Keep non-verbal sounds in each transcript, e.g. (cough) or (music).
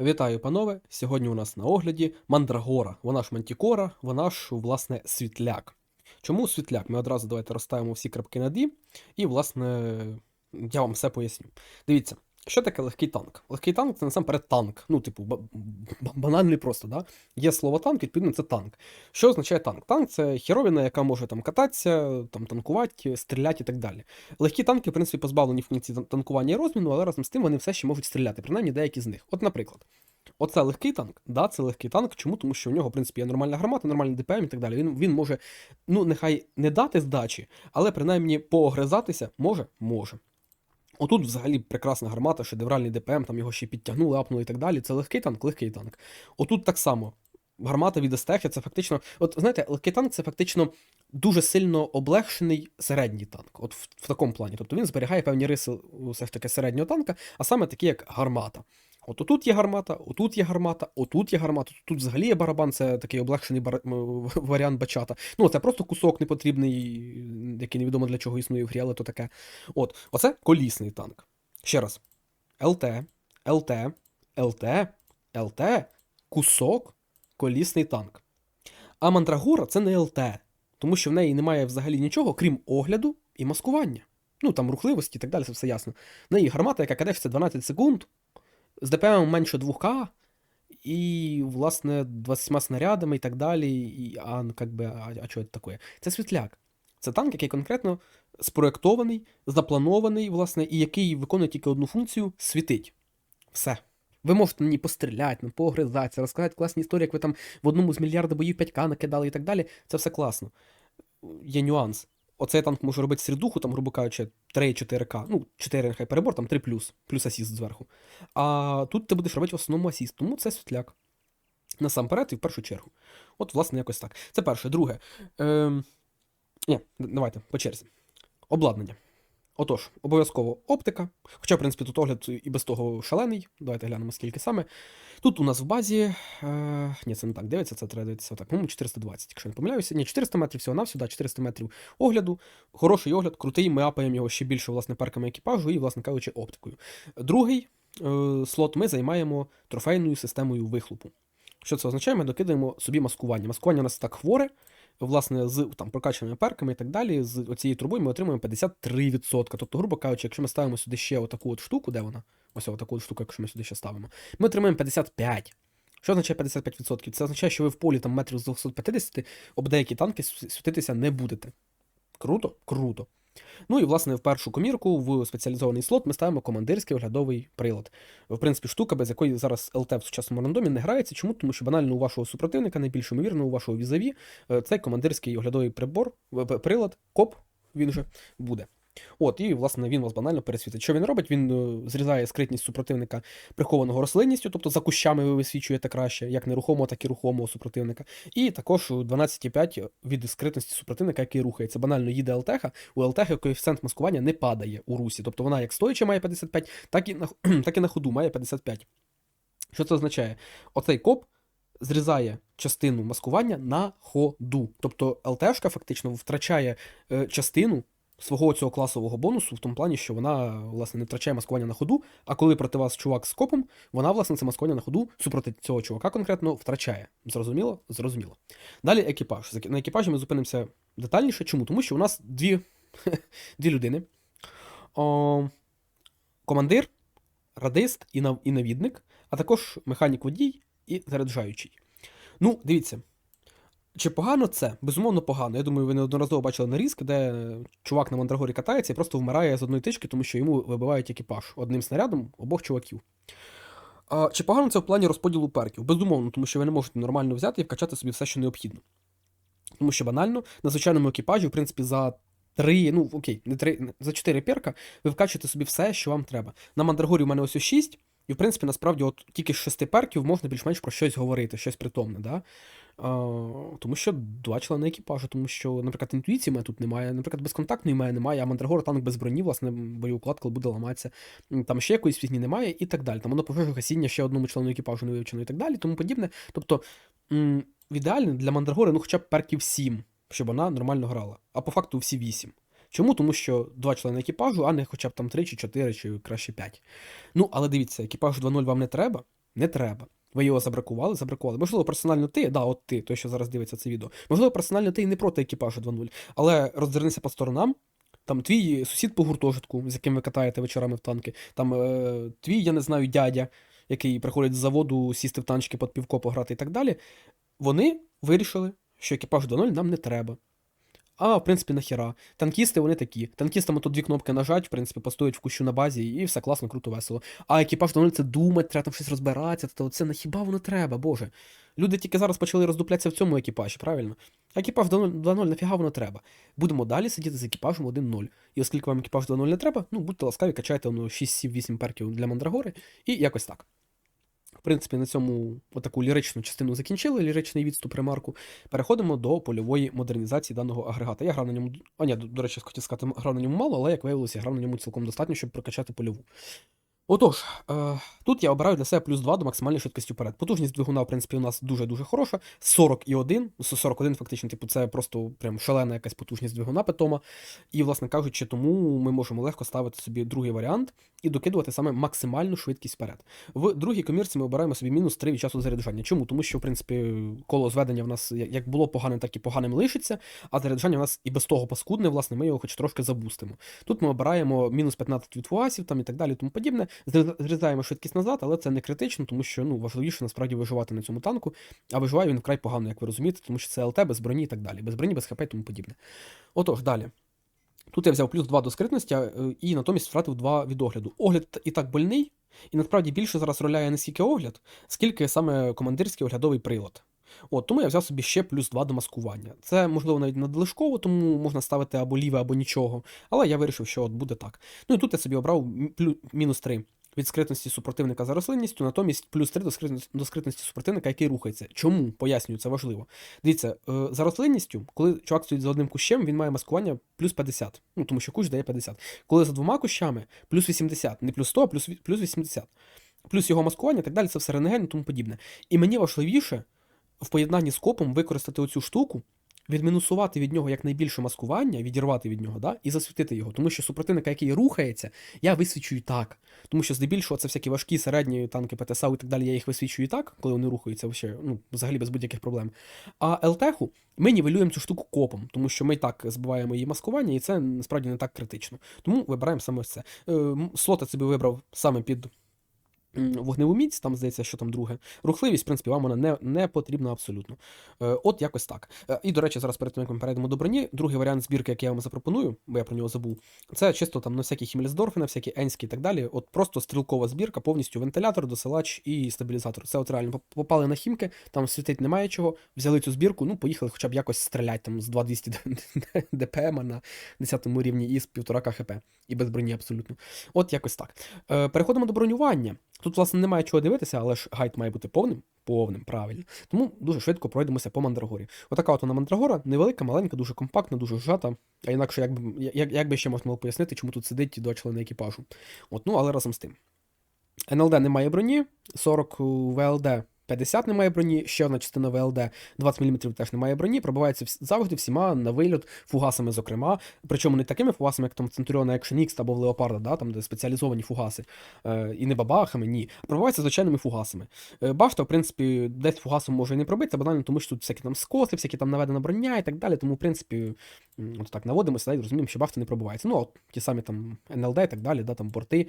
Вітаю, панове! Сьогодні у нас на огляді мандрагора. Вона ж мантікора, вона ж, власне, світляк. Чому світляк? Ми одразу давайте розставимо всі крапки над «і», і, власне, я вам все поясню. Дивіться, що таке легкий танк? Легкий танк це насамперед танк. Ну, типу, ба- ба- банальний просто, да? Є слово танк, відповідно, це танк. Що означає танк? Танк це херовина, яка може там кататися, там танкувати, стріляти і так далі. Легкі танки, в принципі, позбавлені функції танкування і розміну, але разом з тим вони все ще можуть стріляти, принаймні деякі з них. От, наприклад, оце легкий танк, да, це легкий танк. Чому? Тому що в нього, в принципі, є нормальна гармата, нормальний ДПМ і так далі. Він, він може, ну, нехай не дати здачі, але принаймні поогризатися може, може. Отут взагалі прекрасна гармата, шедевральний ДПМ, там його ще підтягнули, апнули і так далі. Це легкий танк, легкий танк. Отут так само. Гармата від Естехи це фактично. От знаєте, легкий танк це фактично дуже сильно облегшений середній танк. От в, в такому плані. Тобто він зберігає певні риси все ж таки середнього танка, а саме такі, як гармата. От отут є гармата, отут є гармата, отут є гармата, тут взагалі є барабан, це такий облегшений бар... варіант бачата. Ну, це просто кусок непотрібний, який невідомо для чого існує в грі, але то таке. От, оце колісний танк. Ще раз. ЛТ, ЛТ, ЛТ, ЛТ, кусок, колісний танк. А мандрагора це не ЛТ, тому що в неї немає взагалі нічого, крім огляду і маскування. Ну, там рухливості і так далі, це все ясно. В неї гармата, яка кадешиться 12 секунд, з ДПМ менше 2К, і, власне, 20 снарядами і так далі. І, а, ну, как би, а, а що це таке? Це світляк. Це танк, який конкретно спроєктований, запланований, власне, і який виконує тільки одну функцію світить. Все. Ви можете ній постріляти, ну, погризатися, розказати класні історії, як ви там в одному з мільярда боїв 5К накидали і так далі. Це все класно. Є нюанс. Оцей танк може робити середуху, там, грубо кажучи, 3-4К. Ну, 4 нехай перебор, там 3 плюс, плюс асіст зверху. А тут ти будеш робити в основному асіст, тому це світляк. Насамперед і в першу чергу. От, власне, якось так. Це перше. Друге. Ем... Ні, давайте, по черзі. Обладнання. Отож, обов'язково оптика. Хоча, в принципі, тут огляд і без того шалений. Давайте глянемо, скільки саме. Тут у нас в базі. Е... Ні, це не так дивиться, це треба дивитися отак. По-моєму, 420, якщо не помиляюся. Ні, 400 метрів всього на всього, 400 метрів огляду. Хороший огляд, крутий. Ми апаємо його ще більше, власне, перками екіпажу і, власне кажучи, оптикою. Другий е... слот ми займаємо трофейною системою вихлопу. Що це означає? Ми докидаємо собі маскування. Маскування у нас так хворе. Власне, з там прокачаними перками і так далі, з оцією трубою ми отримуємо 53%. Тобто, грубо кажучи, якщо ми ставимо сюди ще отаку от штуку, де вона? Ось отаку от штуку, якщо ми сюди ще ставимо, ми отримаємо 55%. Що означає 55%? Це означає, що ви в полі там метрів з 250 об деякі танки світитися не будете. Круто? Круто. Ну і, власне, в першу комірку в спеціалізований слот ми ставимо командирський оглядовий прилад. В принципі, штука, без якої зараз ЛТ в сучасному рандомі не грається. Чому? Тому що банально у вашого супротивника, найбільш ймовірно, у вашого візаві, е, цей командирський оглядовий прибор, прилад, коп, він же буде. От, і, власне, він вас банально пересвітить. Що він робить? Він е, зрізає скритність супротивника прихованого рослинністю, тобто за кущами ви висвічуєте краще, як нерухомого, так і рухомого супротивника. І також у 12,5 від скритності супротивника, який рухається. Банально їде ЛТХ, у ЛТХ коефіцієнт маскування не падає у русі. Тобто вона як стоячи має 55, так і на, так і на ходу має 55. Що це означає? Оцей коп зрізає частину маскування на ходу. Тобто ЛТшка фактично втрачає е, частину свого цього класового бонусу в тому плані, що вона власне не втрачає маскування на ходу, а коли проти вас чувак з копом, вона власне це маскування на ходу супроти цього чувака конкретно втрачає. Зрозуміло? Зрозуміло. Далі екіпаж. На екіпажі ми зупинимося детальніше. Чому? Тому що у нас дві, (laughs) дві людини. О, командир, радист і, нав, і навідник, а також механік водій і заряджаючий. Ну, дивіться. Чи погано це? Безумовно, погано. Я думаю, ви неодноразово бачили нарізки, де чувак на мандрагорі катається і просто вмирає з одної тички, тому що йому вибивають екіпаж одним снарядом обох чуваків. А, чи погано це в плані розподілу перків? Безумовно, тому що ви не можете нормально взяти і вкачати собі все, що необхідно. Тому що банально, на звичайному екіпажі, в принципі, за три, ну окей, не три, за чотири перка ви вкачуєте собі все, що вам треба. На мандрагорі у мене ось ось 6, і в принципі, насправді, от тільки з шести перків можна більш-менш про щось говорити, щось притомне, да? А, тому що два члени екіпажу, тому що, наприклад, інтуїції мене тут немає, наприклад, безконтактної мене немає, а мандрагора танк без броні, власне, боєукладка буде ламатися. Там ще якоїсь фігні немає і так далі. Там воно пожежу гасіння ще одному члену екіпажу не вивчено і так далі, тому подібне. Тобто, ідеалі для мандрагори, ну хоча б перків 7, щоб вона нормально грала. А по факту всі 8. Чому? Тому що два члени екіпажу, а не хоча б там 3 чи 4, чи краще 5. Ну, але дивіться, екіпажу 2.0 вам не треба. не треба. Ви його забракували, забракували. Можливо, персонально ти, да, от ти, той, що зараз дивиться це відео. Можливо, персонально ти і не проти екіпажу 2.0, але роздернися по сторонам. Там твій сусід по гуртожитку, з яким ви катаєте вечорами в танки, там е, твій, я не знаю, дядя, який приходить з заводу сісти в танчики під півко пограти і так далі. Вони вирішили, що екіпаж 2.0 нам не треба. А, в принципі, нахіра. Танкісти вони такі. Танкістам тут дві кнопки нажать, в принципі, постоять в кущу на базі, і все класно, круто, весело. А екіпаж 2.0 це думать, треба там щось розбиратися, то це на хіба воно треба, боже. Люди тільки зараз почали роздуплятися в цьому екіпажі, правильно? Екіпаж 2.0 нафіга воно треба. Будемо далі сидіти з екіпажем 1.0. І оскільки вам екіпаж 2.0 не треба, ну будьте ласкаві, качайте ну, 6-7-8 перків для мандрагори, і якось так. В принципі, на цьому отаку ліричну частину закінчили, ліричний відступ ремарку. Переходимо до польової модернізації даного агрегата. Я грав на ньому. А, ні, до, речі, хотів сказати, грав на ньому мало, але як виявилося, я грав на ньому цілком достатньо, щоб прокачати польову. Отож, е, тут я обираю для себе плюс 2 до максимальної швидкості вперед. Потужність двигуна, в принципі, у нас дуже-дуже хороша. 41, 41, фактично, типу, це просто прям шалена якась потужність двигуна питома. І, власне кажучи, тому ми можемо легко ставити собі другий варіант і докидувати саме максимальну швидкість вперед. В другій комірці ми обираємо собі мінус 3 від часу заряджання. Чому? Тому що, в принципі, коло зведення в нас як було погане, так і поганим лишиться, а заряджання в нас і без того паскудне, власне, ми його хоч трошки забустимо. Тут ми обираємо мінус 15 від фугасів там і так далі, тому подібне. Зрізаємо швидкість назад, але це не критично, тому що ну, важливіше насправді виживати на цьому танку. А виживає він вкрай погано, як ви розумієте, тому що це ЛТ без броні і так далі. Без броні, без ХП і тому подібне. Отож, далі. Тут я взяв плюс 2 до скритності і натомість втратив 2 від огляду. Огляд і так больний, і насправді більше зараз роляє не скільки огляд, скільки саме командирський оглядовий прилад. От, Тому я взяв собі ще плюс 2 до маскування. Це, можливо, навіть надлишково, тому можна ставити або ліве, або нічого. Але я вирішив, що от буде так. Ну і тут я собі обрав мінус 3 від скритності супротивника за рослинністю, натомість плюс 3 до скритності, супротивника, який рухається. Чому? Пояснюю, це важливо. Дивіться, е, за рослинністю, коли чувак стоїть за одним кущем, він має маскування плюс 50. Ну, тому що кущ дає 50. Коли за двома кущами плюс 80, не плюс 100, а плюс, плюс 80. Плюс його маскування і так далі, це все ренеген і тому подібне. І мені важливіше в поєднанні з копом використати оцю штуку відмінусувати від нього якнайбільше маскування, відірвати від нього, да, і засвітити його. Тому що супротивника, який рухається, я висвічую так. Тому що здебільшого це всякі важкі середні танки ПТСА і так далі, я їх висвічую так, коли вони рухаються вообще, ну, взагалі без будь-яких проблем. А ЛТХу ми нівелюємо цю штуку копом, тому що ми так збиваємо її маскування, і це насправді не так критично. Тому вибираємо саме це. Е, слота собі вибрав саме під Вогневу міць, там здається, що там друге. Рухливість, в принципі, вам вона не не потрібна абсолютно. Е, От якось так. Е, і, до речі, зараз перед тим, як ми перейдемо до броні, другий варіант збірки, який я вам запропоную, бо я про нього забув, це чисто там на всякі хімельсдорфи, на всякі енські і так далі. От просто стрілкова збірка, повністю вентилятор, досилач і стабілізатор. Це от реально попали на хімки, там світить немає чого. Взяли цю збірку, ну, поїхали хоча б якось стріляти там з 2200 (laughs) ДПМ на 10 рівні із 1,5 хп. І без броні абсолютно. От якось так. Е, переходимо до бронювання. Тут, власне, немає чого дивитися, але ж гайд має бути повним. Повним, правильно. Тому дуже швидко пройдемося по мандрагорі. Отака от вона мандрагора, невелика, маленька, дуже компактна, дуже зжата. А інакше, як би, як, як би ще можна було пояснити, чому тут сидить два члени екіпажу. От, Ну, але разом з тим. НЛД немає броні, 40 ВЛД 50 немає броні, ще одна частина ВЛД 20 мм теж немає броні, пробивається завжди всіма на вильот, фугасами, зокрема. Причому не такими фугасами, як там Centurion Action X або в Леопарда, да, там де спеціалізовані фугаси. Е, І не бабахами, ні. А пробивається звичайними фугасами. Е, Башта, в принципі, десь фугасом може і не пробитися, банально, тому що тут всякі там скоси, всякі там наведена броня і так далі. Тому, в принципі, от так наводимося, і розуміємо, що бафта не пробувається. Ну, от ті самі там НЛД і так далі, да, там порти,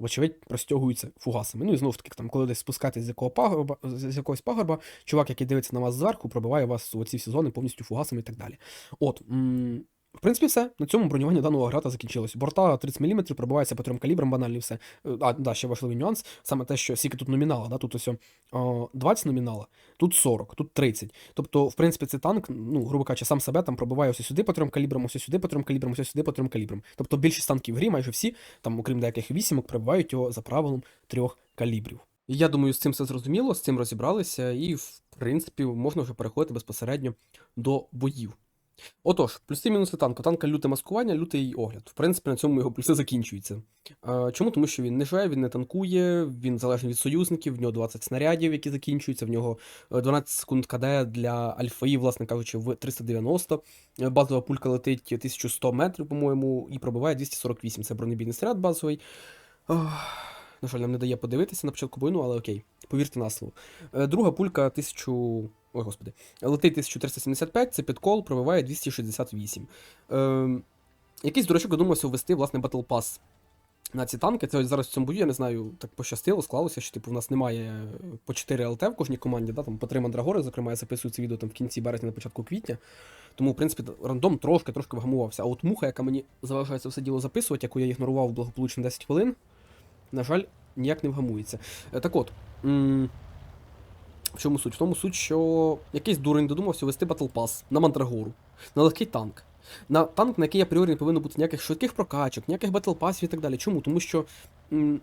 вочевидь, простягуються фугасами. Ну і знову ж таки, там, коли десь спускатись з якого пагорба, з якогось пагорба, чувак, який дивиться на вас зверху, пробиває вас у ці всі зони повністю фугасами і так далі. От. В принципі, все. На цьому бронювання даного грата закінчилось. Борта 30 мм пробивається по трьом калібрам, банально все. Е, а, да, ще важливий нюанс. Саме те, що скільки тут номінала, да, тут ось 20 номінала, тут 40, тут 30. Тобто, в принципі, цей танк, ну, грубо кажучи, сам себе там пробиває ось сюди по трьом калібрам, ось сюди по трьом калібрам, ось сюди по трьом калібрам. Тобто більшість танків в грі, майже всі, там, окрім деяких вісімок, пробивають його за правилом трьох калібрів. Я думаю, з цим все зрозуміло, з цим розібралися, і, в принципі, можна вже переходити безпосередньо до боїв. Отож, плюси мінуси танку. Танка люте маскування, лютий огляд. В принципі, на цьому його плюси закінчуються. Е, чому? Тому що він не живе, він не танкує, він залежний від союзників, в нього 20 снарядів, які закінчуються, в нього 12 секунд КД для альфаї, власне кажучи, в 390. Е, базова пулька летить 1100 метрів, по-моєму, і пробиває 248. Це бронебійний снаряд базовий. На жаль, нам не дає подивитися на початку бою, ну, але окей, повірте на слово. Е, Друга пулька 1000. Ой, господи. Летить 1375, це підкол, пробиває 268. Е, якийсь дурачок додумався ввести, власне, Battle Pass на ці танки. Це зараз в цьому бою, я не знаю, так пощастило, склалося, що типу в нас немає по 4 ЛТ в кожній команді, да, там по 3 мандрагори, зокрема, я записую це відео там в кінці березня, на початку квітня. Тому, в принципі, рандом трошки трошки вгамувався. А от муха, яка мені це все діло записувати, яку я ігнорував благополучно 10 хвилин, на жаль, ніяк не вгамується. Е, Так от. м, В чому суть? В тому суть, що якийсь дурень додумався вести Battle на мандрагору, на легкий танк. На танк, на який апріорі не повинно бути ніяких швидких прокачок, ніяких батлпасів і так далі. Чому? Тому що м,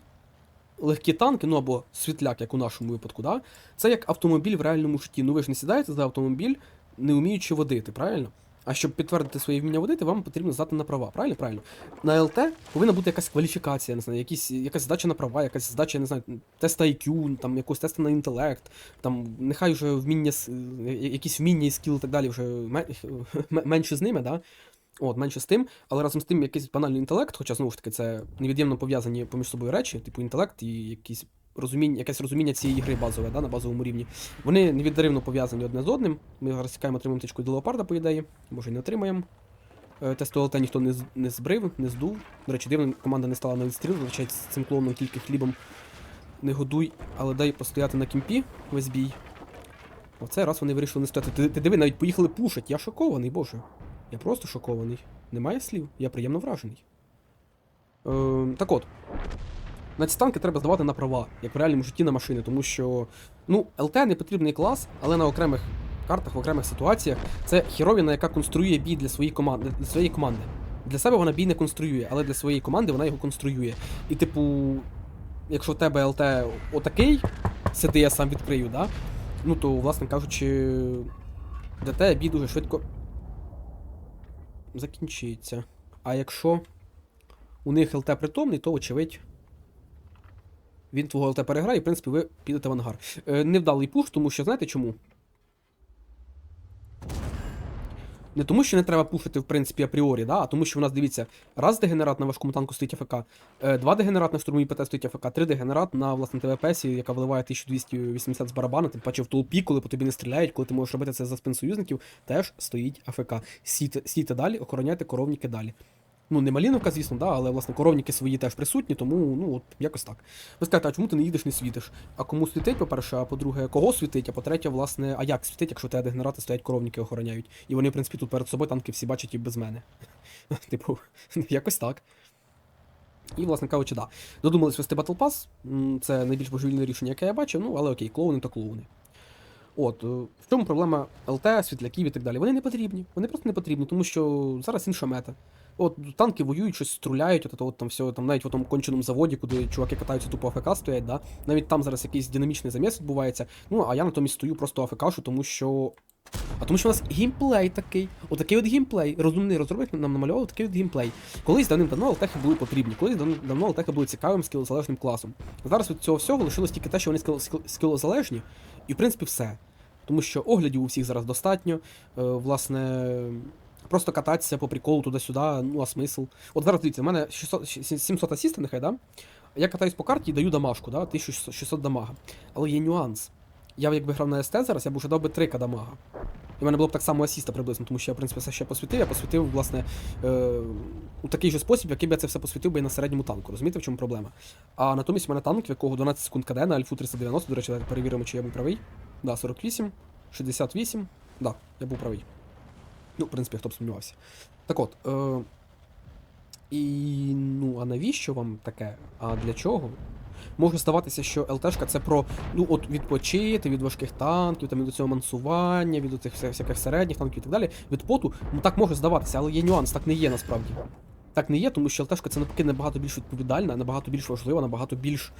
легкі танки, ну або світляк, як у нашому випадку, да, це як автомобіль в реальному житті. Ну ви ж не сідаєте за автомобіль, не вміючи водити, правильно? А щоб підтвердити своє вміння водити, вам потрібно здати на права, правильно? Правильно. На ЛТ повинна бути якась кваліфікація, не знаю, якісь, якась здача на права, якась здача, я не знаю, теста IQ, там якогось теста на інтелект, там нехай вже вміння, е, якісь вміння і скіл і так далі вже (laughs) ме- менше з ними, да? От, менше з тим, але разом з тим якийсь банальний інтелект, хоча знову ж таки це невід'ємно пов'язані поміж собою речі, типу інтелект і якісь розуміння, якесь розуміння цієї гри базове, да, на базовому рівні. Вони невіддаривно пов'язані одне з одним. Ми зараз чекаємо, отримаємо тичку до леопарда, по ідеї, може і не отримаємо. Е, Тесту ЛТ ніхто не, не збрив, не здув. До речі, дивно, команда не стала на відстріл, зазвичай з цим клоуном тільки хлібом не годуй, але дай постояти на кімпі весь бій. Оце раз вони вирішили не стояти. Ти, ти диви, навіть поїхали пушать. Я шокований, боже. Я просто шокований. Немає слів, я приємно вражений. Е, так от. На ці танки треба здавати на права, як в реальному житті на машини, тому що, ну, ЛТ не потрібний клас, але на окремих картах, в окремих ситуаціях це херовіна, яка конструює бій для своєї команди. Для своєї команди. Для себе вона бій не конструює, але для своєї команди вона його конструює. І, типу, якщо в тебе ЛТ отакий, сиди, я сам відкрию, да? Ну то, власне кажучи, для тебе бій дуже швидко закінчиться. А якщо у них ЛТ притомний, то очевидь. Він твого ЛТ переграє, і в принципі ви підете в ангар. Е, невдалий пуш, тому що знаєте чому? Не тому, що не треба пушити, в принципі, апріорі, да? а тому, що в нас, дивіться, раз дегенерат на важкому танку стоїть АФК, е, два дегенерат на штурмовій ПТ стоїть АФК, три дегенерат на власне ТВПСі, яка виливає 1280 з барабана, тим паче в толпі, коли по тобі не стріляють, коли ти можеш робити це за спин союзників, теж стоїть АФК. Сійте, стійте далі, охороняйте коровніки далі. Ну, не маліновка, звісно, да, але власне коровніки свої теж присутні, тому ну от якось так. Ви скажете, а чому ти не їдеш, не світиш? А кому світить, по-перше, а по-друге, кого світить, а по-третє, власне, а як світить, якщо тебе дегенерати стоять коровніки охороняють. І вони, в принципі, тут перед собою танки всі бачать і без мене. (laughs) Типу, (laughs) якось так. І, власне кажучи, да. Додумались вести Battle Pass. Це найбільш божевільне рішення, яке я бачив, ну, але окей, клоуни то клоуни. От, е, в чому проблема ЛТ, світляків і так далі? Вони не потрібні. Вони просто не потрібні, тому що зараз інша мета. От танки воюють, щось стріляють, от, от там все, там навіть в тому конченому заводі, куди чуваки катаються тупо АФК стоять, да? навіть там зараз якийсь динамічний заміс відбувається. Ну, а я натомість стою просто АФКшу, тому що. А тому що у нас геймплей такий. Отакий от геймплей. Розумний розробник нам намальовував такий от геймплей. Колись давним-давно алтехи були потрібні, колись давно алтехи були цікавим скілозалежним класом. Зараз від цього всього лишилось тільки те, що вони скіл- скіл- скілозалежні, і в принципі все. Тому що оглядів у всіх зараз достатньо. Е, власне, просто кататися по приколу туди-сюди, ну а смисл. От зараз дивіться, у мене 600, 700 асіста, нехай, да? Я катаюсь по карті і даю дамажку, да? 1600 дамага. Але є нюанс. Я якби грав на СТ зараз, я б уже дав би 3 дамага. І в мене було б так само асіста приблизно, тому що я, в принципі, все ще посвітив, я посвітив, власне, е, у такий же спосіб, який б я це все посвітив би і на середньому танку. Розумієте, в чому проблема? А натомість у мене танк, в якого 12 секунд КД на альфу 390, до речі, перевіримо, чи я був правий. Да, 48, 68. Да, я був правий. Ну, в принципі, хто б сумнівався. Так от. Е, і ну, а навіщо вам таке? А для чого? Може здаватися, що ЛТшка це про ну от відпочити від важких танків, там від цього мансування, від цих всяких середніх танків і так далі. Від поту, ну так може здаватися, але є нюанс, так не є насправді. Так не є, тому що ЛТшка це навпаки набагато більш відповідальна, набагато більш важлива, набагато більш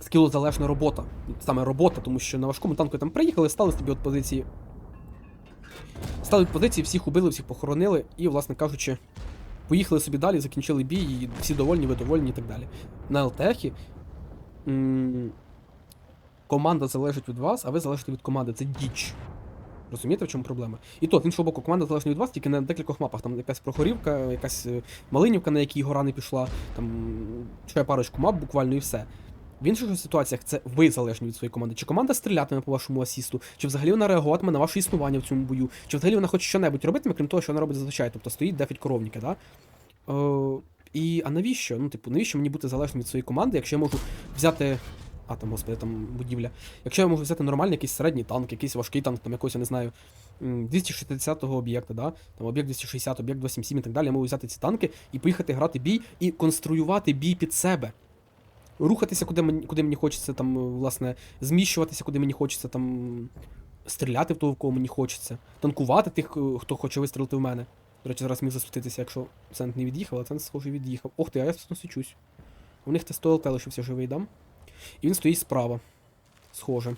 скілозалежна робота. Саме робота, тому що на важкому танку там приїхали, стали собі от позиції. Стали позиції, всіх убили, всіх похоронили, і, власне кажучи, поїхали собі далі, закінчили бій, і всі довольні, ви довольні і так далі. На ЛТХі команда залежить від вас, а ви залежите від команди. Це діч. Розумієте, в чому проблема? І то, з іншого боку, команда залежить від вас тільки на декількох мапах. Там якась прохорівка, якась е, малинівка, на якій гора не пішла, там ще парочку мап буквально і все. В інших ситуаціях це ви залежні від своєї команди. Чи команда стрілятиме по вашому асісту, чи взагалі вона реагуватиме на ваше існування в цьому бою, чи взагалі вона хоч що-небудь робитиме, крім того, що вона робить зазвичай, тобто стоїть дефить коровники, да? Е, і, а навіщо? Ну, типу, навіщо мені бути залежним від своєї команди, якщо я можу взяти. А, там, господи, там будівля. Якщо я можу взяти нормальний якийсь середній танк, якийсь важкий танк, там якогось, я не знаю, м, 260-го об'єкта, да? там об'єкт 260, об'єкт 277 і так далі, я можу взяти ці танки і поїхати грати бій і конструювати бій під себе. Рухатися, куди мені, куди мені хочеться, там, е, власне, зміщуватися, куди мені хочеться, там, стріляти в того, в кого мені хочеться, танкувати тих, е, хто хоче вистрілити в мене. До речі, зараз міг засвітитися, якщо цент не від'їхав, а цент, схоже, від'їхав. Ох ти, а я тут свічусь. У них тесто ЛТ лишився живий, дам. І він стоїть справа. Схоже.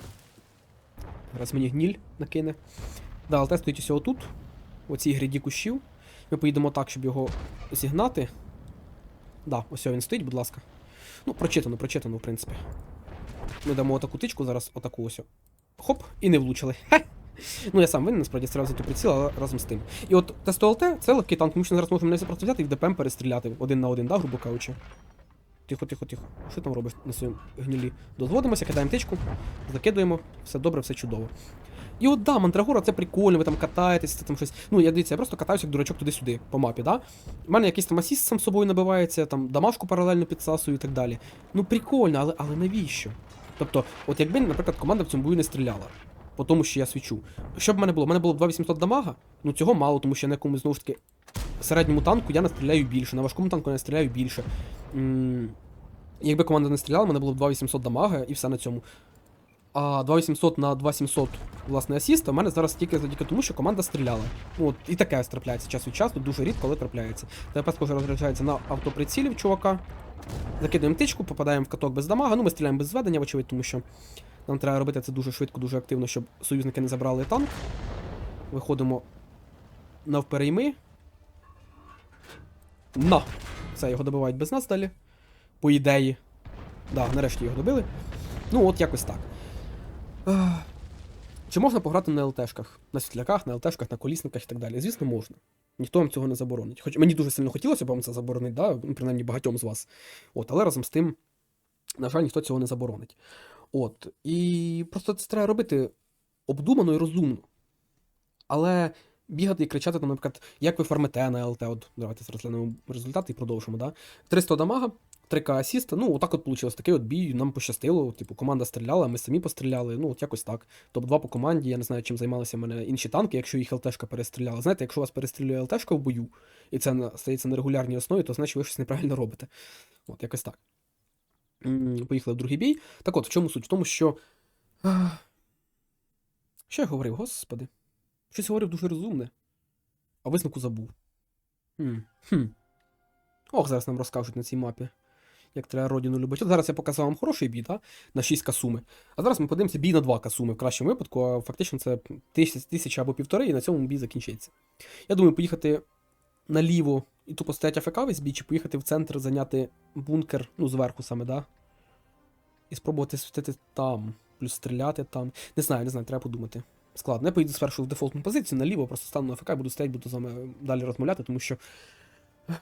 Зараз мені гніль накине. Да, ЛТ стоїть ось отут, в оцій гряді кущів. Ми поїдемо так, щоб його зігнати. Да, ось він стоїть, будь ласка. Ну, прочитано, прочитано, в принципі. Ми дамо отаку тичку зараз, отаку ось. Хоп, і не влучили. Хе! Ну, я сам винен, насправді за ту приціл, але разом з тим. І от тесто ЛТ це легкий танк, тому що зараз можемо не просто взяти і в ДПМ перестріляти один на один, да, грубо кажучи. Тихо, тихо, тихо. Що там робиш на своєму гнілі? Дозводимося, кидаємо тичку, закидуємо, все добре, все чудово. І от да, Мандрагора це прикольно, ви там катаєтесь, це там щось. Ну, я дивіться, я просто катаюся як дурачок туди-сюди, по мапі, да? У мене якийсь там асіст сам собою набивається, там дамашку паралельно підсасую і так далі. Ну прикольно, але, але навіщо? Тобто, от якби, наприклад, команда в цьому бою не стріляла, по тому, що я свічу. Що б в мене було? У мене було б 2800 дамага, ну цього мало, тому що я на якомусь знову ж таки середньому танку я настріляю більше, на важкому танку я настріляю більше. М, Якби команда не стріляла, у мене було б 2800 дамага і все на цьому. А 2800 на 2700, власне, асіста, у мене зараз тільки завдяки тому, що команда стріляла. Ну, от, і таке трапляється час від часу, дуже рідко, але трапляється. ТПС схоже розряджається на автоприцілів чувака. Закидуємо тичку, попадаємо в каток без дамага. Ну, ми стріляємо без зведення, вочевидь, тому що нам треба робити це дуже швидко, дуже активно, щоб союзники не забрали танк. Виходимо навперейми. На! Все, його добивають без нас далі. По ідеї. Да, нарешті його добили. Ну, от якось так. Чи можна пограти на ЛТшках? На світляках, на ЛТшках, на колісниках і так далі? Звісно, можна. Ніхто вам цього не заборонить. Хоч мені дуже сильно хотілося б вам це заборонити, да? ну, принаймні багатьом з вас. От, але разом з тим, на жаль, ніхто цього не заборонить. От. І просто це треба робити обдумано і розумно. Але бігати і кричати, там, наприклад, як ви фармите на ЛТ, от давайте зараз розглянемо результати і продовжимо, да? 300 дамага, 3К асіста, ну, отак от вийшло. Такий от бій, нам пощастило. Типу, команда стріляла, ми самі постріляли, ну, от якось так. Топ-2 по команді, я не знаю, чим займалися мене інші танки, якщо їх ЛТшка перестріляла. Знаєте, якщо вас перестрілює ЛТшка в бою, і це стається на регулярній основі, то значить ви щось неправильно робите. От, якось так. Поїхали в другий бій. Так от, в чому суть? В тому, що. Що я говорив, господи? Щось говорив дуже розумне. А висновку забув. Хм. Хм. Ох, зараз нам розкажуть на цій мапі. Як треба родину любити. От зараз я показав вам хороший бій, та? на 6 касуми. А зараз ми подивимося бій на 2 касуми в кращому випадку, а фактично це тисяч, тисяча або півтори, і на цьому бій закінчиться. Я думаю, поїхати наліво і тупо стоять АФК весь бій, чи поїхати в центр, зайняти бункер, ну, зверху саме, да? І спробувати світити там, плюс стріляти там. Не знаю, не знаю, треба подумати. Складно. Я поїду спершу в дефолтну позицію, наліво, просто стану на АФК і буду стояти, буду з вами далі розмовляти, тому що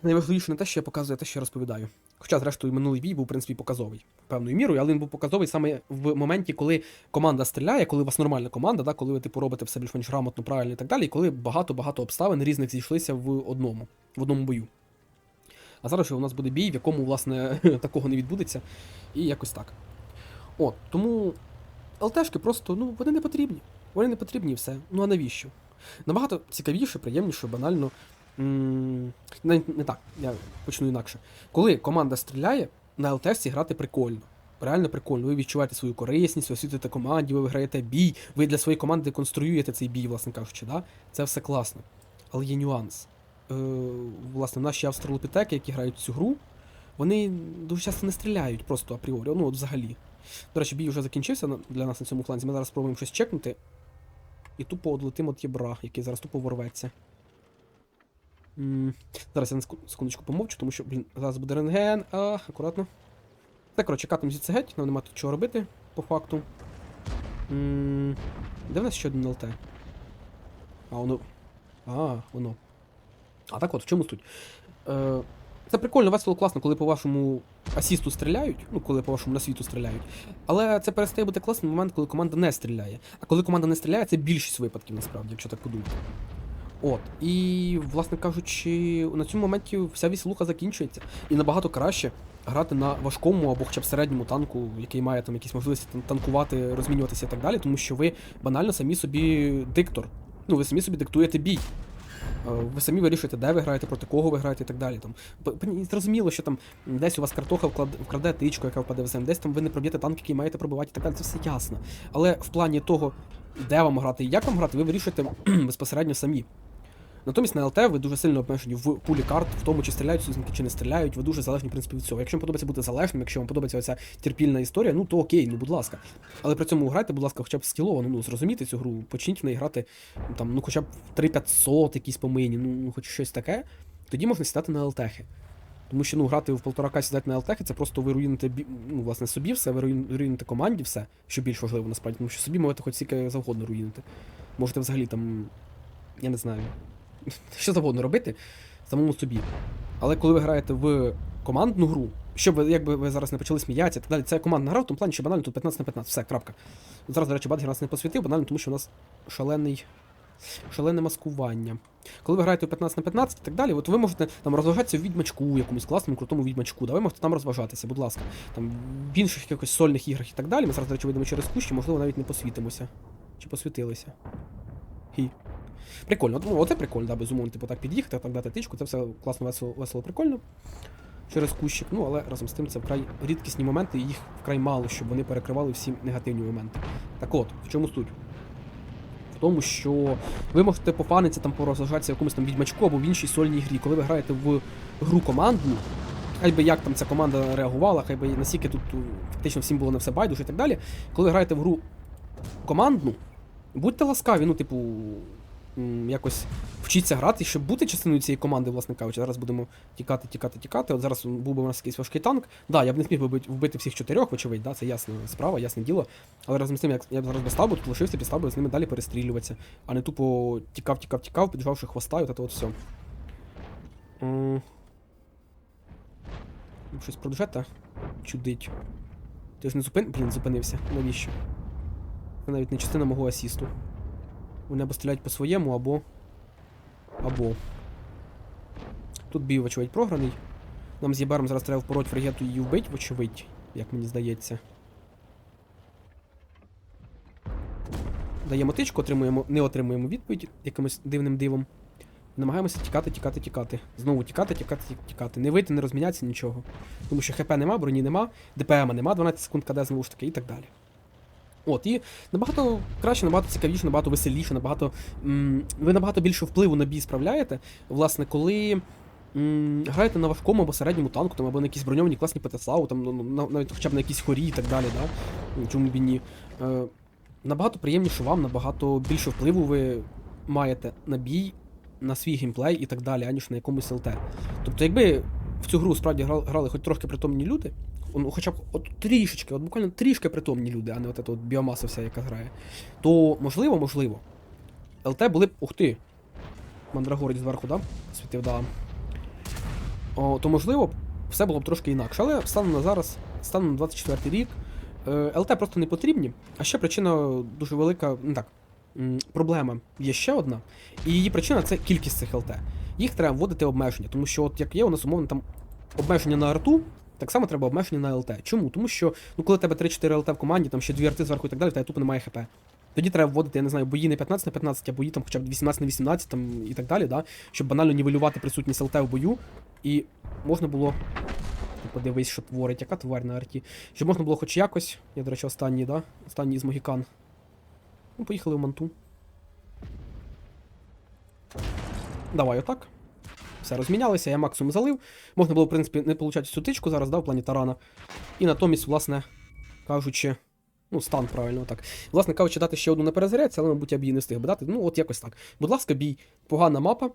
найважливіше не те, що я показую, а те, що я розповідаю. Хоча, зрештою, минулий бій був, в принципі, показовий певною мірою, але він був показовий саме в моменті, коли команда стріляє, коли у вас нормальна команда, да, коли ви типу робите все більш-менш грамотно, правильно і так далі, коли багато-багато обставин різних зійшлися в одному, в одному бою. А зараз у нас буде бій, в якому, власне, (laughs) такого не відбудеться, і якось так. От, тому ЛТшки просто, ну, вони не потрібні. Вони не потрібні і все. Ну а навіщо? Набагато цікавіше, приємніше, банально. Не, не так, я почну інакше. Коли команда стріляє, на ЛТшці грати прикольно. Реально прикольно. Ви відчуваєте свою корисність, ви освітлюєте команді, ви виграєте бій, ви для своєї команди конструюєте цей бій, власне кажучи. Да? Це все класно. Але є нюанс. Е, власне, наші австралопітеки, які грають цю гру, вони дуже часто не стріляють просто апріорі. Ну, от взагалі. До речі, бій вже закінчився для нас на цьому фланзі. Ми зараз спробуємо щось чекнути. І тупо одлетимо єбра, який зараз тупо ворветься. Зараз я на секу- секундочку помовчу, тому що, блін, зараз буде рентген. А, акуратно. Так, коротше, катом звідси геть, нам нема тут чого робити, по факту. Де в нас ще один ЛТ? А, воно. А, воно. А так от, в чому суть? Е, Це прикольно, весело, класно, коли по вашому асісту стріляють, ну коли по вашому насвіту стріляють. Але це перестає бути класним момент, коли команда не стріляє. А коли команда не стріляє, це більшість випадків, насправді, якщо так подумати. От. І, власне кажучи, на цьому моменті вся веселуха закінчується. І набагато краще грати на важкому або хоча б середньому танку, який має там якісь можливості тан- танкувати, розмінюватися і так далі, тому що ви банально самі собі диктор. Ну, ви самі собі диктуєте бій. Е, Ви самі вирішуєте, де ви граєте, проти кого ви граєте і так далі. Там зрозуміло, що там десь у вас картоха вкраде тичку, яка впаде в землю, десь там ви не проб'єте танк, який маєте пробивати і так далі. Це все ясно. Але в плані того, де вам грати і як вам грати, ви вирішуєте (clears throat) безпосередньо самі. Натомість на ЛТ ви дуже сильно обмежені в пулі карт, в тому, чи стріляють союзники, чи не стріляють, ви дуже залежні, в принципі, від цього. Якщо вам подобається бути залежним, якщо вам подобається оця терпільна історія, ну то окей, ну будь ласка. Але при цьому грайте, будь ласка, хоча б скіловано, ну зрозумійте цю гру, почніть в неї грати ну, там, ну хоча б 3500 якісь по мені, ну, ну хоч щось таке, тоді можна сідати на ЛТХи. Тому що ну, грати в полторака сідати на ЛТХи, це просто ви руїните ну, власне, собі все, ви руїните команді все, що більш важливо насправді, тому що собі можете хоч скільки завгодно руїнити. Можете взагалі там, я не знаю, що завгодно робити самому собі. Але коли ви граєте в командну гру, щоб ви, якби ви зараз не почали сміятися так далі, це командна гра в тому плані, що банально тут 15 на 15, все, крапка. Зараз, до речі, Бадгер нас не посвятив, банально тому що у нас шалений. Шалене маскування. Коли ви граєте в 15 на 15 і так далі, от ви можете там розважатися в відьмачку, якомусь класному, крутому відьмачку, да, ви можете там розважатися, будь ласка. Там в інших якихось сольних іграх і так далі. Ми зараз, до речі, вийдемо через кущі, можливо, навіть не посвітимося. Чи посвітилися. Хі. Прикольно, ну, оце прикольно, да, безумовно, типу так під'їхати, так дати тичку, це все класно, весело, весело, прикольно. Через кущик, ну але разом з тим це вкрай рідкісні моменти, і їх вкрай мало, щоб вони перекривали всі негативні моменти. Так от, в чому суть? В тому, що ви можете пофанитися там порозважатися в якомусь там відьмачку або в іншій сольній грі. Коли ви граєте в гру командну, хай би як там ця команда реагувала, хай би наскільки тут е, фактично всім було на все байдуже і так далі. Коли граєте в гру командну, будьте ласкаві, ну, типу, якось вчіться грати, щоб бути частиною цієї команди, власне кажучи. Зараз будемо тікати, тікати, тікати. От зараз був би у нас якийсь важкий танк. Да, я б не зміг би вбити- всіх чотирьох, вочевидь, да, це ясна справа, ясне діло. Але разом з тим, як я б зараз би став, би тут лишився, підстав би з ними далі перестрілюватися, а не тупо тікав, тікав, тікав, піджавши хвоста, і от от все. М. Щось про джета чудить. Ти ж не зупин... Блін, зупинився. Навіщо? Це навіть не частина мого асісту. Вони або стріляють по своєму, або. Або. Тут бій, вочевидь, програний. Нам з Єбером зараз треба впороть фрегету і вбить, вочевидь, як мені здається. Даємо тичку, отримуємо, не отримуємо відповідь якимось дивним дивом. Намагаємося тікати, тікати, тікати. Знову тікати, тікати, тікати. Не вийти, не розмінятися, нічого. Тому що ХП нема, броні нема, ДПМ нема, 12 секунд КД знову ж таки і так далі. От, і набагато краще, набагато цікавіше, набагато веселіше, набагато. М, ви набагато більше впливу на бій справляєте. Власне, коли граєте на важкому або середньому танку, там, або на якісь броньовані класні ПТСАУ, там, ну, ну, навіть хоча б на якійсь хорі і так далі, да? чому б і ні. Е, набагато приємніше вам, набагато більше впливу ви маєте на бій, на свій геймплей і так далі, аніж на якомусь ЛТ. Тобто, якби в цю гру справді грали хоч трошки притомні люди, ну, хоча б от трішечки, от буквально трішки притомні люди, а не от, от біомаса вся, яка грає, то можливо, можливо, ЛТ були б. Ух ти! Мандрагорець зверху, да? Світив, да. О, то можливо, все було б трошки інакше. Але станом на зараз, станом на 24 рік, е, ЛТ просто не потрібні. А ще причина дуже велика, не так. Проблема є ще одна, і її причина це кількість цих ЛТ. Їх треба вводити обмеження, тому що, от як є, у нас умовно там обмеження на арту, так само треба обмеження на ЛТ. Чому? Тому що ну, коли тебе 3-4 ЛТ в команді, там ще 2 арти зверху і так далі, в тебе тупо немає ХП. Тоді треба вводити, я не знаю, бої не 15 на 15, а бої там хоча б 18 на 18 там, і так далі, да? щоб банально нівелювати присутність ЛТ в бою. І можна було. Подивись, що творить, яка тварь на арті. Щоб можна було хоч якось. Я, до речі, останній, да? Останній з Могікан. Ну, поїхали в манту. Давай отак. Все, розмінялося, я максимум залив. Можна було, в принципі, не получати цю тичку зараз, да, в плані тарана. І натомість, власне, кажучи. Ну, стан правильно так. Власне кажучи, дати ще одну на перезарядці, але, мабуть, я б її не встиг би дати. Ну, от якось так. Будь ласка, бій. Погана мапа.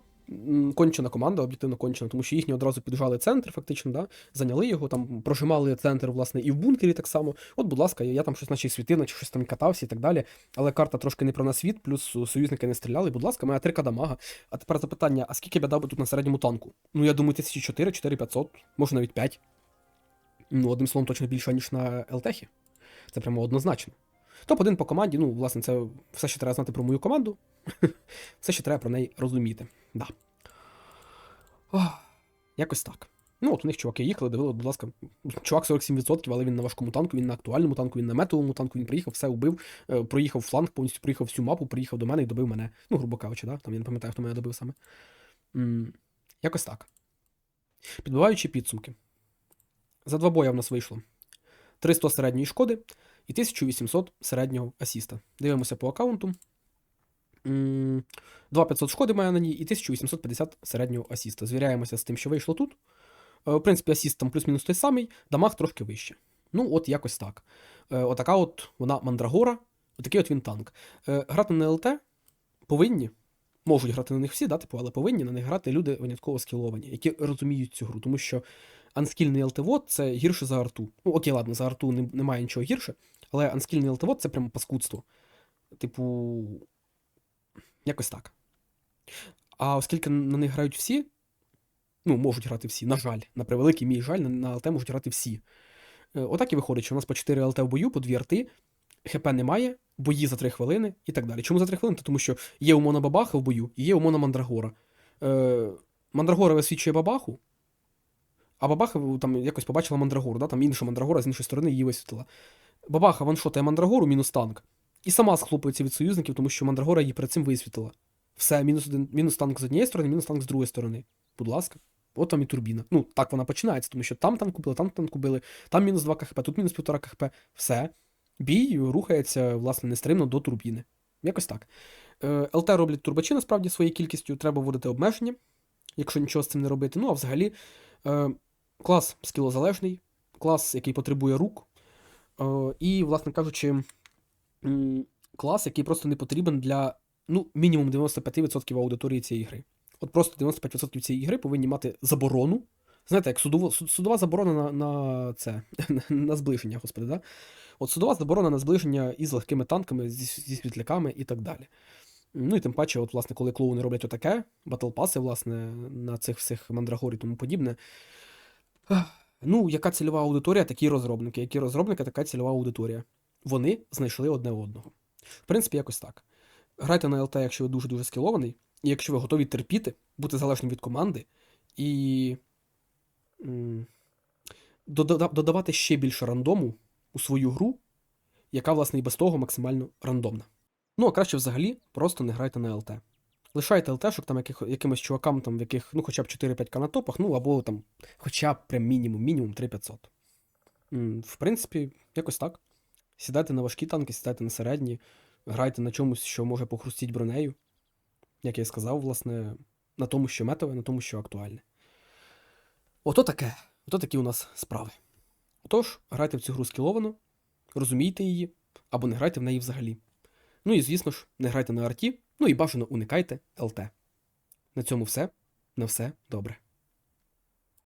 Кончена команда, об'єктивно кончена, тому що їхні одразу піджали центр, фактично, да? зайняли його, там прожимали центр, власне, і в бункері так само. От, будь ласка, я там щось наче світив, наче щось там катався і так далі. Але карта трошки не про нас світ, плюс союзники не стріляли. Будь ласка, моя 3 дамага. А тепер запитання: а скільки б я дав би тут на середньому танку? Ну, я думаю, 1004, 4500, може навіть 5. Ну, одним словом, точно більше, ніж на ЛТХі. Це прямо однозначно. Топ-1 по команді, ну, власне, це все, що треба знати про мою команду. (laughs) все, що треба про неї розуміти. Да. Ох, якось так. Ну, от у них чуваки їхали, дивили, будь ласка, чувак 47%, але він на важкому танку, він на актуальному танку, він на метовому танку, він приїхав, все убив, е, проїхав фланг, повністю проїхав всю мапу, приїхав до мене і добив мене. Ну, грубо кажучи, да? там я не пам'ятаю, хто мене добив саме. м якось так. Підбиваючи підсумки. За два боя в нас вийшло 300 середньої шкоди і 1800 середнього асіста. Дивимося по аккаунту. М, 2500 шкоди має на ній і 1850 середнього асіста. Звіряємося з тим, що вийшло тут. Е, В принципі, асіст там плюс-мінус той самий, дамаг трошки вище. Ну, от якось так. Е, Отака от вона мандрагора, отакий от він танк. Е, Грати на ЛТ повинні, можуть грати на них всі, да, типу, але повинні на них грати люди винятково скіловані, які розуміють цю гру, тому що анскільний ЛТВОД це гірше за арту. Ну, окей, ладно, за арту немає нічого гірше, але анскільний ЛТВОД це прямо паскудство. Типу, якось так. А оскільки на них грають всі, ну, можуть грати всі, на жаль, на превеликий мій жаль, на, ЛТ можуть грати всі. Е, Отак і виходить, що у нас по 4 ЛТ в бою, по 2 арти, ХП немає, бої за 3 хвилини і так далі. Чому за 3 хвилини? Тому що є умона бабаха в бою і є умона мандрагора. Е, мандрагора висвічує бабаху, а бабаха там якось побачила мандрагору, да? там інша мандрагора з іншої сторони її висвітила. Бабаха ваншотає мандрагору, мінус танк. І сама схлопується від союзників, тому що мандрагора її перед цим висвітила. Все, мінус, один, мінус танк з однієї сторони, мінус танк з другої сторони. Будь ласка. От там і турбіна. Ну, так вона починається, тому що там танк купили, там танк купили, там мінус 2 КХП, тут мінус 1,5 КХП. Все. Бій рухається, власне, нестримно до турбіни. Якось так. Е, ЛТ роблять турбачі насправді своєю кількістю, треба вводити обмеження, якщо нічого з цим не робити. Ну, а взагалі, е, клас скілозалежний, клас, який потребує рук. Е, і, власне кажучи, клас, який просто не потрібен для ну, мінімум 95% аудиторії цієї гри. От просто 95% цієї гри повинні мати заборону. Знаєте, як судово, суд- судова заборона на, на це, (laughs) на зближення, господи, да? От судова заборона на зближення із легкими танками, зі, зі світляками і так далі. Ну і тим паче, от, власне, коли клоуни роблять отаке, батлпаси, власне, на цих всіх мандрагор і тому подібне. Ну, яка цільова аудиторія, такі розробники. Які розробники, така цільова аудиторія. Вони знайшли одне одного. В принципі, якось так. Грайте на ЛТ, якщо ви дуже-дуже скілований, і якщо ви готові терпіти, бути залежним від команди, і додавати ще більше рандому у свою гру, яка, власне, і без того максимально рандомна. Ну, а краще взагалі просто не грайте на ЛТ. Лишайте ЛТшок там яких, якимось чувакам, там, в яких ну, хоча б 4-5к на топах, ну або там хоча б прям мінімум, мінімум 3500. М, В принципі, якось так. Сідайте на важкі танки, сідайте на середні, грайте на чомусь, що може похрустіть бронею. Як я і сказав, власне, на тому, що метове, на тому, що актуальне. Ото таке. Ото такі у нас справи. Отож, грайте в цю гру скіловано, розумійте її, або не грайте в неї взагалі. Ну і, звісно ж, не грайте на арті, ну і бажано уникайте ЛТ. На цьому все. На все добре.